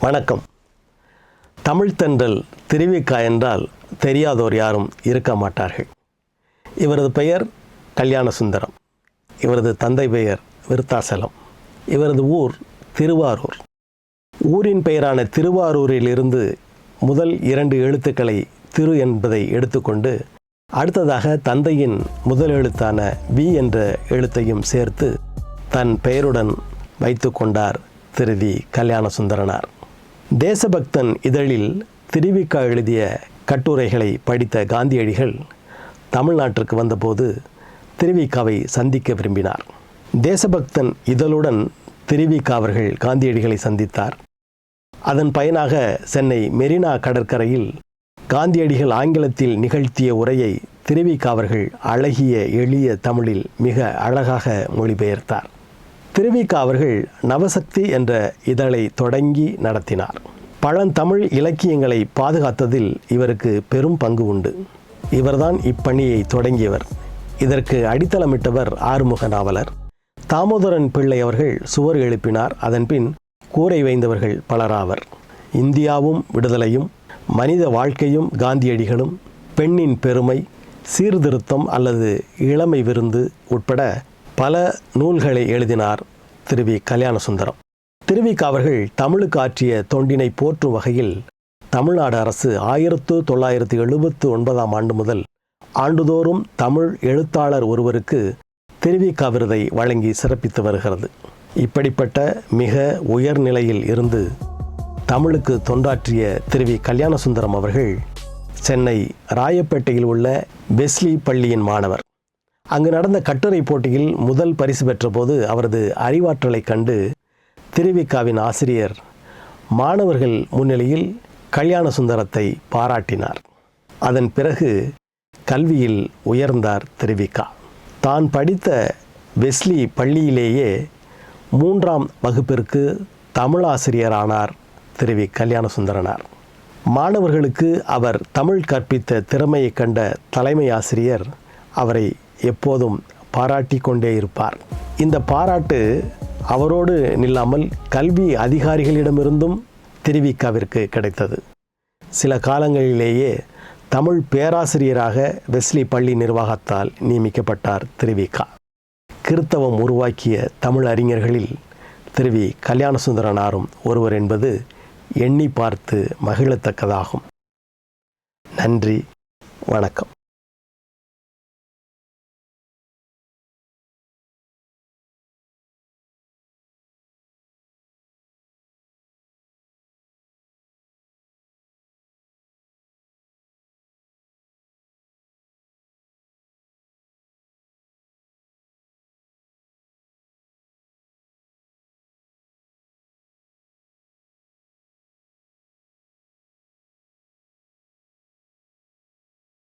வணக்கம். தமிழ்த்தென்றல் திருவிக்கா என்றால் தெரியாதோர் யாரும் இருக்க மாட்டார்கள். இவரது பெயர் கல்யாண சுந்தரம் இவரது தந்தை பெயர் விருத்தாசலம். இவரது ஊர் திருவாரூர். ஊரின் பெயரான திருவாரூரிலிருந்து முதல் இரண்டு எழுத்துக்களை திரு என்பதை எடுத்துக்கொண்டு அடுத்ததாக தந்தையின் முதல் எழுத்தான வி என்ற எழுத்தையும் சேர்த்து தன் பெயருடன் வைத்து கொண்டார் திருவி கல்யாண சுந்தரனார் தேசபக்தன் இதழில் திருவிக்கா எழுதிய கட்டுரைகளை படித்த காந்தியடிகள் தமிழ்நாட்டிற்கு வந்தபோது திருவிக்காவை சந்திக்க விரும்பினார். தேசபக்தன் இதழுடன் திருவிக்கா அவர்கள் காந்தியடிகளை சந்தித்தார். அதன் பயனாக சென்னை மெரினா கடற்கரையில் காந்தியடிகள் ஆங்கிலத்தில் நிகழ்த்திய உரையை திருவிக்கா அவர்கள் அழகிய எளிய தமிழில் மிக அழகாக மொழிபெயர்த்தார். திருவிக்கா அவர்கள் நவசக்தி என்ற இதழை தொடங்கி நடத்தினார். பழந்தமிழ் இலக்கியங்களை பாதுகாத்ததில் இவருக்கு பெரும் பங்கு உண்டு. இவர்தான் இப்பணியை தொடங்கியவர். இதற்கு அடித்தளமிட்டவர் ஆறுமுக நாவலர். தாமோதரன் பிள்ளை அவர்கள் சுவர் எழுப்பினார். அதன்பின் கூரை வைந்தவர்கள் பலராவர். இந்தியாவும் விடுதலையும் மனித வாழ்க்கையும் காந்தியடிகளும் பெண்ணின் பெருமை சீர்திருத்தம் அல்லது இளமை விருந்து உட்பட பல நூல்களை எழுதினார். திரு வி கல்யாணசுந்தரம். திருவிக அவர்கள் தமிழுக்கு ஆற்றிய தொண்டினை போற்றும் வகையில் தமிழ்நாடு அரசு ஆயிரத்து தொள்ளாயிரத்து எழுபத்து ஒன்பதாம் ஆண்டு முதல் ஆண்டுதோறும் தமிழ் எழுத்தாளர் ஒருவருக்கு திருவிக்கா விருதை வழங்கி சிறப்பித்து வருகிறது. இப்படிப்பட்ட மிக உயர்நிலையில் இருந்து தமிழுக்கு தொண்டாற்றிய திரு வி கல்யாணசுந்தரம் அவர்கள் சென்னை ராயப்பேட்டையில் உள்ள பெஸ்லி பள்ளியின் மாணவர். அங்கு நடந்த கட்டுரை போட்டியில் முதல் பரிசு பெற்றபோது அவரது அறிவாற்றலை கண்டு திருவிக்காவின் ஆசிரியர் மாணவர்கள் முன்னிலையில் கல்யாண சுந்தரத்தை பாராட்டினார். அதன் பிறகு கல்வியில் உயர்ந்தார் திருவிக்கா. தான் படித்த வெஸ்லி பள்ளியிலேயே மூன்றாம் வகுப்பிற்கு தமிழாசிரியரானார் திரு வி கல்யாணசுந்தரனார் மாணவர்களுக்கு அவர் தமிழ் கற்பித்த திறமையை கண்ட தலைமை ஆசிரியர் அவரை எப்போதும் பாராட்டி கொண்டே இருப்பார். இந்த பாராட்டு அவரோடு நில்லாமல் கல்வி அதிகாரிகளிடமிருந்தும் திருவிக்காவிற்கு கிடைத்தது. சில காலங்களிலேயே தமிழ் பேராசிரியராக வெஸ்லி பள்ளி நிர்வாகத்தால் நியமிக்கப்பட்டார் திருவிக்கா. கிறித்தவம் உருவாக்கிய தமிழ் அறிஞர்களில் திருவி கல்யாணசுந்தரனாரும் ஒருவர் என்பது எண்ணி பார்த்து மகிழத்தக்கதாகும். நன்றி வணக்கம்.